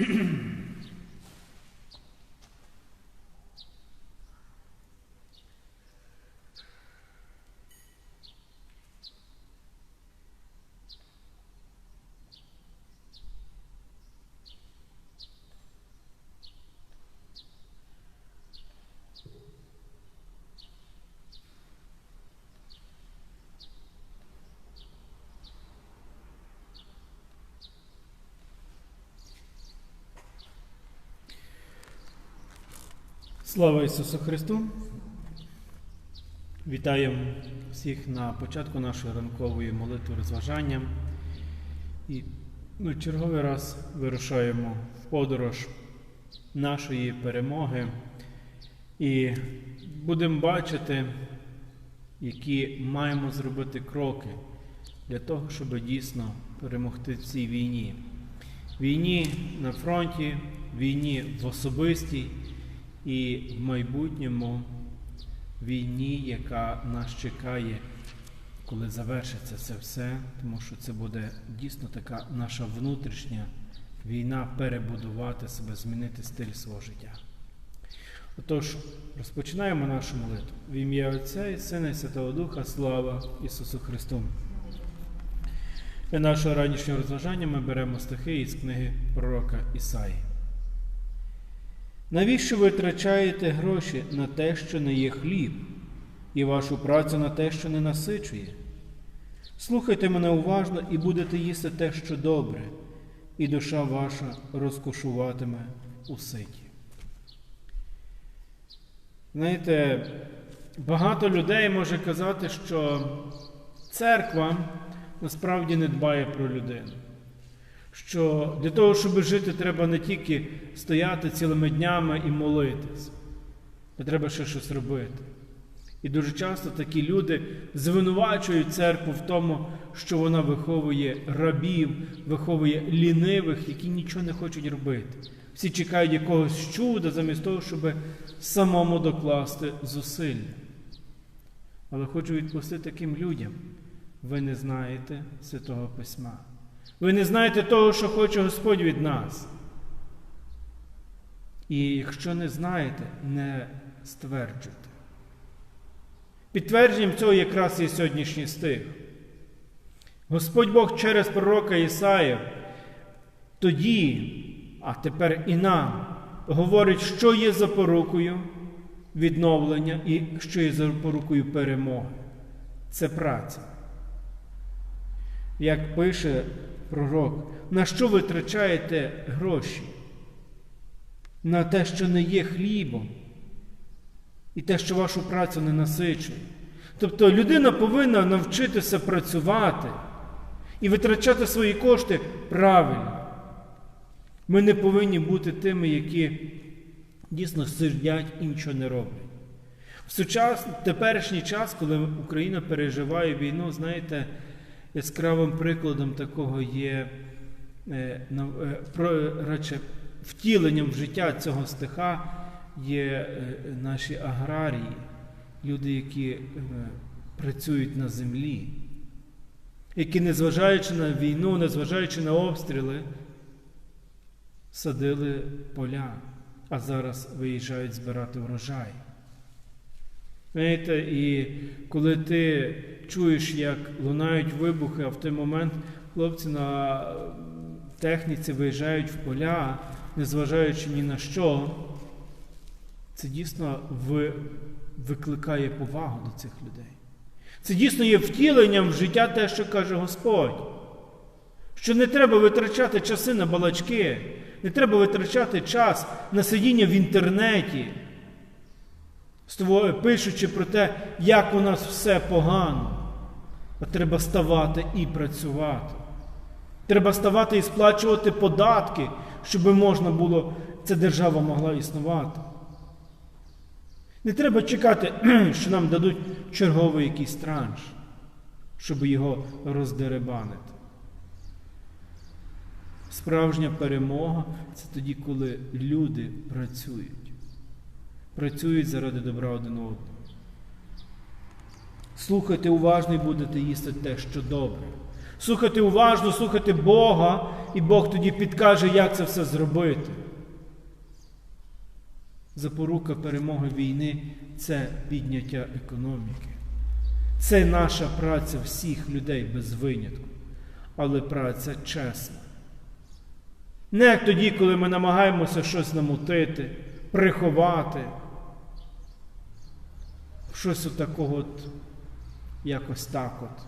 Mm-hmm. Слава Ісусу Христу! Вітаємо всіх на початку нашої ранкової молитви розважання. І ну, черговий раз вирушаємо в подорож нашої перемоги і будемо бачити, які маємо зробити кроки для того, щоб дійсно перемогти в цій війні. Війні на фронті, війні в особистій і в майбутньому війні, яка нас чекає, коли завершиться це все, тому що це буде дійсно така наша внутрішня війна перебудувати себе, змінити стиль свого життя. Отож, розпочинаємо нашу молитву. В ім'я Отця і Сина і Святого Духа, слава Ісусу Христу. Для нашого ранішнього розважання ми беремо стихи із книги пророка Ісаї. Навіщо ви витрачаєте гроші на те, що не є хліб, і вашу працю на те, що не насичує? Слухайте мене уважно і будете їсти те, що добре, і душа ваша розкошуватиме у ситі. Знаєте, багато людей може казати, що церква насправді не дбає про людину. Що для того, щоб жити, треба не тільки стояти цілими днями і молитись, а треба ще щось робити. І дуже часто такі люди звинувачують церкву в тому, що вона виховує рабів, виховує лінивих, які нічого не хочуть робити. Всі чекають якогось чуда, замість того, щоб самому докласти зусилля. Але хочу відпустити таким людям. Ви не знаєте Святого Письма. Ви не знаєте того, що хоче Господь від нас. І якщо не знаєте, не стверджуйте. Підтвердженням цього якраз є сьогоднішній стих. Господь Бог через пророка Ісая тоді, а тепер і нам, говорить, що є запорукою відновлення і що є запорукою перемоги. Це праця. Як пише пророк, на що витрачаєте гроші? На те, що не є хлібом, і те, що вашу працю не насичує. Тобто людина повинна навчитися працювати і витрачати свої кошти правильно. Ми не повинні бути тими, які дійсно сидять і нічого не роблять. В сучасний теперішній час, коли Україна переживає війну, знаєте, яскравим прикладом такого є е, радше, втіленням в життя цього стиха є е, наші аграрії, люди, які е, працюють на землі, які, незважаючи на війну, незважаючи на обстріли, садили поля, а зараз виїжджають збирати врожай. Знаєте, і коли ти чуєш, як лунають вибухи, а в той момент хлопці на техніці виїжджають в поля, незважаючи ні на що, це дійсно викликає повагу до цих людей. Це дійсно є втіленням в життя те, що каже Господь. Що не треба витрачати часи на балачки, не треба витрачати час на сидіння в інтернеті пишучи про те, як у нас все погано. А треба ставати і працювати. Треба ставати і сплачувати податки, щоб можна було, ця держава могла існувати. Не треба чекати, що нам дадуть черговий якийсь транш, щоб його роздеребанити. Справжня перемога це тоді, коли люди працюють працюють заради добра один одного. Слухайте уважно і будете їсти те, що добре. Слухайте уважно, слухайте Бога і Бог тоді підкаже, як це все зробити. Запорука перемоги війни це підняття економіки. Це наша праця всіх людей без винятку, але праця чесна. Не як тоді, коли ми намагаємося щось намутити, приховати, щось отакого от, якось так от.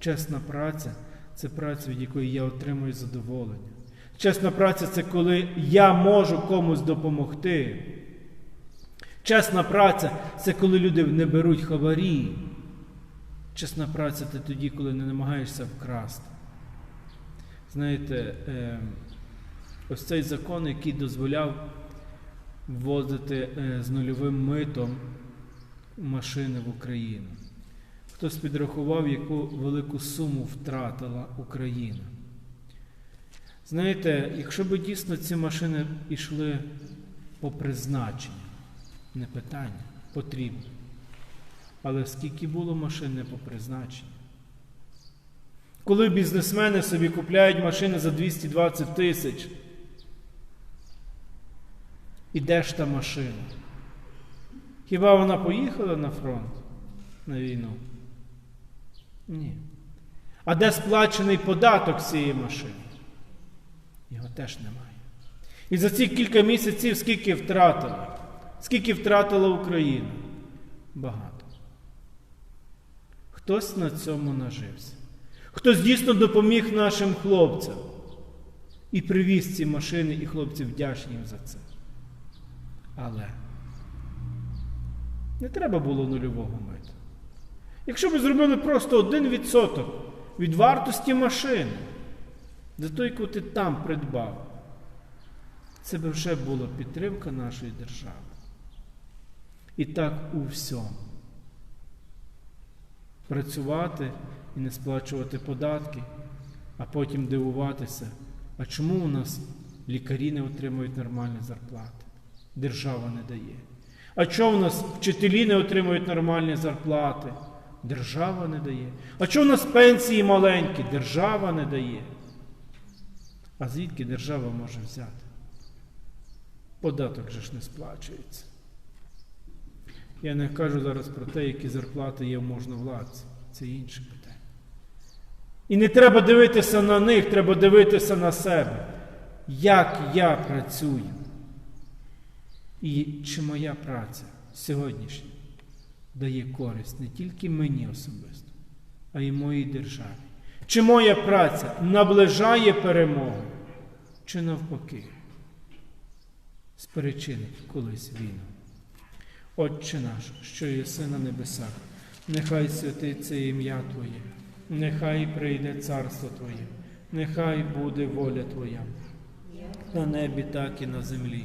Чесна праця це праця, від якої я отримую задоволення. Чесна праця це коли я можу комусь допомогти. Чесна праця це коли люди не беруть хабарі. Чесна праця це тоді, коли не намагаєшся вкрасти. Знаєте, е, ось цей закон, який дозволяв ввозити е, з нульовим митом машини в Україну. Хтось підрахував, яку велику суму втратила Україна. Знаєте, якщо б дійсно ці машини йшли по призначенню, не питання, потрібно. Але скільки було машин не по призначенню? Коли бізнесмени собі купляють машини за 220 тисяч, і де ж та машина? Хіба вона поїхала на фронт, на війну? Ні. А де сплачений податок цієї машини? Його теж немає. І за ці кілька місяців скільки втратили? Скільки втратила Україна? Багато. Хтось на цьому нажився. Хтось дійсно допоміг нашим хлопцям і привіз ці машини, і хлопці вдячні їм за це. Але не треба було нульового мита. Якщо б зробили просто 1% від вартості машини, за той, яку ти там придбав, це б вже була підтримка нашої держави. І так у всьому. Працювати і не сплачувати податки, а потім дивуватися, а чому у нас лікарі не отримують нормальні зарплати? Держава не дає. А чому у нас вчителі не отримують нормальні зарплати? Держава не дає. А чому у нас пенсії маленькі? Держава не дає. А звідки держава може взяти? Податок же ж не сплачується. Я не кажу зараз про те, які зарплати є в можновладці. Це інше питання. І не треба дивитися на них, треба дивитися на себе. Як я працюю? І чи моя праця сьогоднішня дає користь не тільки мені особисто, а й моїй державі? Чи моя праця наближає перемогу, чи навпаки, сперечинить колись війну? Отче наш, що єси на небесах, нехай святиться ім'я Твоє, нехай прийде царство Твоє, нехай буде воля Твоя, на небі, так і на землі.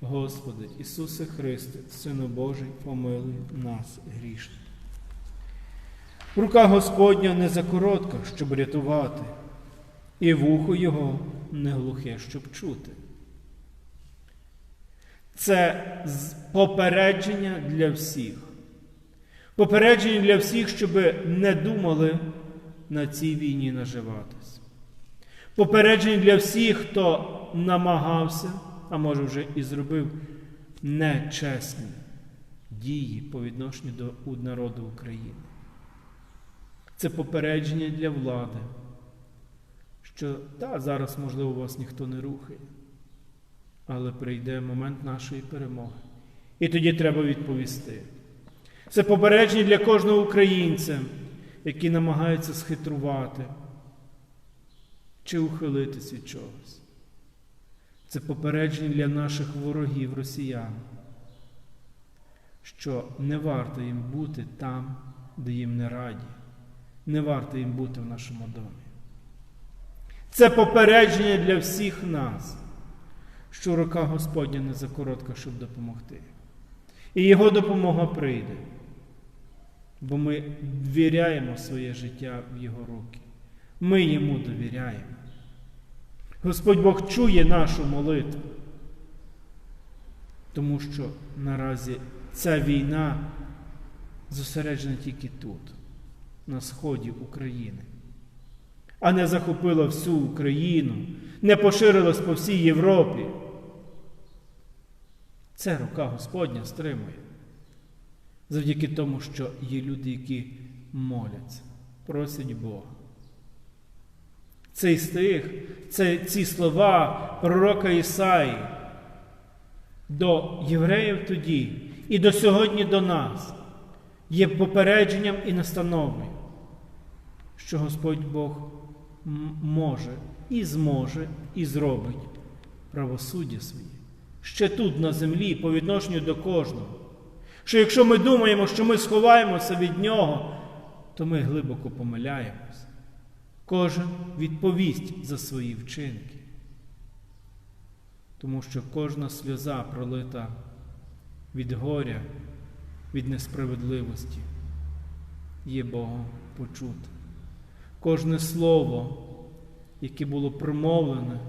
Господи, Ісусе Христе, Сину Божий, помилуй нас грішних. Рука Господня не закоротка, щоб рятувати, і вухо Його не глухе, щоб чути. Це попередження для всіх. Попередження для всіх, щоб не думали на цій війні наживатись. Попередження для всіх, хто намагався, а може вже і зробив нечесні дії по відношенню до народу України. Це попередження для влади, що так, зараз, можливо, вас ніхто не рухає, але прийде момент нашої перемоги. І тоді треба відповісти. Це попередження для кожного українця, який намагається схитрувати чи ухилитись від чогось. Це попередження для наших ворогів, росіян, що не варто їм бути там, де їм не раді, не варто їм бути в нашому домі. Це попередження для всіх нас, що рука Господня не закоротка, щоб допомогти. І Його допомога прийде, бо ми довіряємо своє життя в Його руки. Ми йому довіряємо. Господь Бог чує нашу молитву, тому що наразі ця війна зосереджена тільки тут, на сході України, а не захопила всю Україну, не поширилась по всій Європі. Це рука Господня стримує. Завдяки тому, що є люди, які моляться, просять Бога. Цей стих, це ці слова пророка Ісаї до євреїв тоді і до сьогодні до нас є попередженням і настановою, що Господь Бог може і зможе, і зробить правосуддя своє ще тут, на землі, по відношенню до кожного. Що якщо ми думаємо, що ми сховаємося від Нього, то ми глибоко помиляємось. Кожен відповість за свої вчинки. Тому що кожна сльоза пролита від горя, від несправедливості, є Богом почута. Кожне слово, яке було промовлене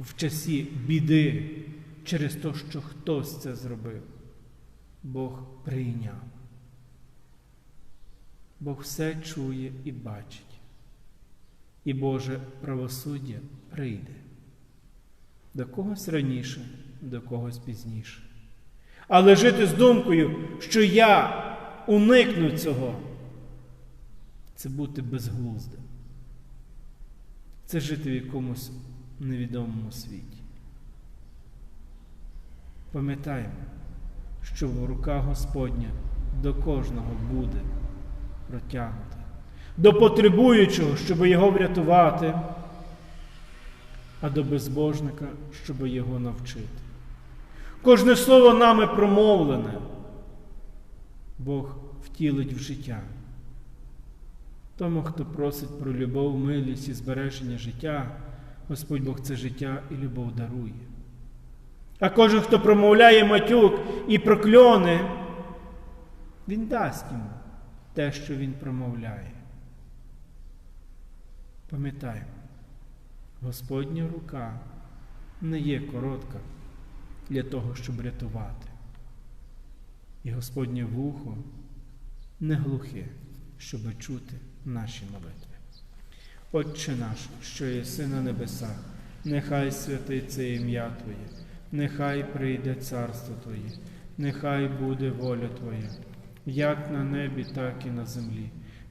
в часі біди через те, що хтось це зробив, Бог прийняв. Бог все чує і бачить. І Боже правосуддя прийде. До когось раніше, до когось пізніше. Але жити з думкою, що я уникну цього, це бути безглуздим. Це жити в якомусь невідомому світі. Пам'ятаємо, що рука Господня до кожного буде протягнута, до потребуючого, щоб його врятувати, а до безбожника, щоб його навчити. Кожне слово нами промовлене, Бог втілить в життя. Тому, хто просить про любов, милість і збереження життя, Господь Бог це життя і любов дарує. А кожен, хто промовляє матюк і прокльони, Він дасть йому те, що він промовляє. Пам'ятаємо, Господня рука не є коротка для того, щоб рятувати. І Господнє вухо не глухе, щоб чути наші молитви. Отче наш, що єси на небесах, нехай святиться ім'я Твоє, нехай прийде царство Твоє, нехай буде воля Твоя, як на небі, так і на землі.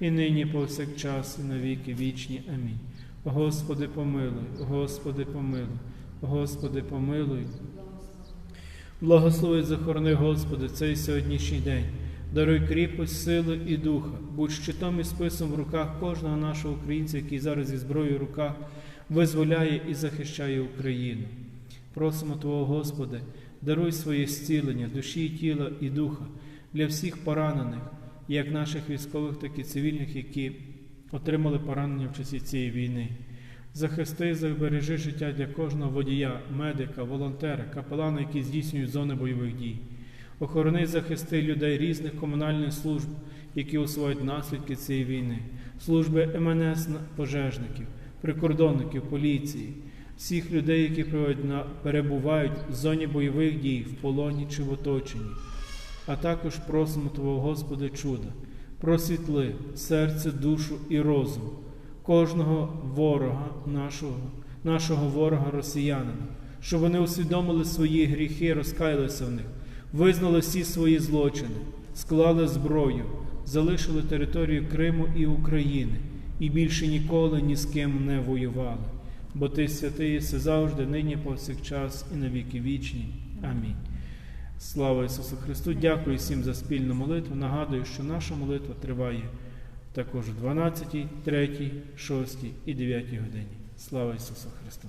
і нині, повсякчас, і навіки вічні. Амінь. Господи, помилуй, Господи, помилуй, Господи, помилуй. Благослови захорони, Господи, цей сьогоднішній день. Даруй кріпость, силу і духа, будь щитом і списом в руках кожного нашого українця, який зараз зі зброєю в руках визволяє і захищає Україну. Просимо Твого, Господи, даруй своє зцілення, душі, тіла і духа, для всіх поранених, як наших військових, так і цивільних, які отримали поранення в часі цієї війни. Захисти і збережи життя для кожного водія, медика, волонтера, капелана, які здійснюють зони бойових дій. Охорони захисти людей різних комунальних служб, які усувають наслідки цієї війни, служби МНС пожежників, прикордонників, поліції, всіх людей, які перебувають в зоні бойових дій, в полоні чи в оточенні. А також просимо Твого Господи чуда, просвітли серце, душу і розум кожного ворога нашого, нашого ворога росіянина, щоб вони усвідомили свої гріхи, розкаялися в них, визнали всі свої злочини, склали зброю, залишили територію Криму і України і більше ніколи ні з ким не воювали. Бо ти святий єси завжди, нині повсякчас і на віки вічні. Амінь. Слава Ісусу Христу! Дякую всім за спільну молитву. Нагадую, що наша молитва триває також в 12, 3, 6 і 9 годині. Слава Ісусу Христу!